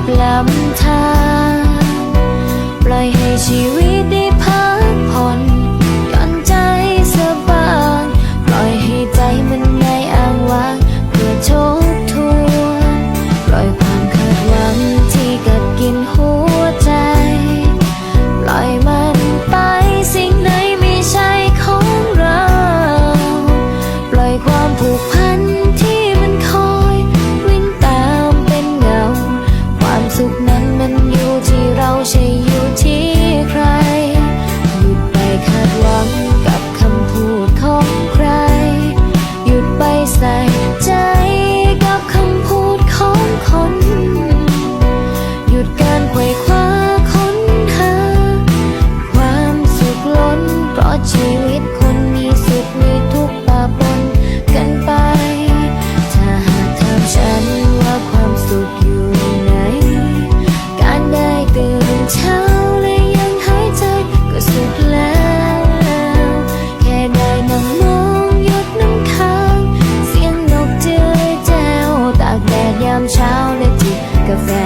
บลำทางปล่อยให้ชีวิตได้พักผ่อนย่อนใจสบายปล่อยให้ใจมัน café.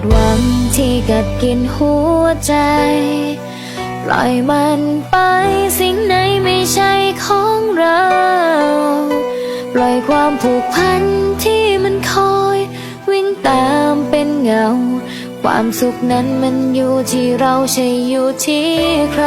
ดหวังที่กัดกินหัวใจ ปล่อยมันไปสิ่งไหนไม่ใช่ของเรา ปล่อยความผูกพันที่มันคอย วิ่งตามเป็นเงา ความสุขนั้นมันอยู่ที่เราใช่อยู่ที่ใคร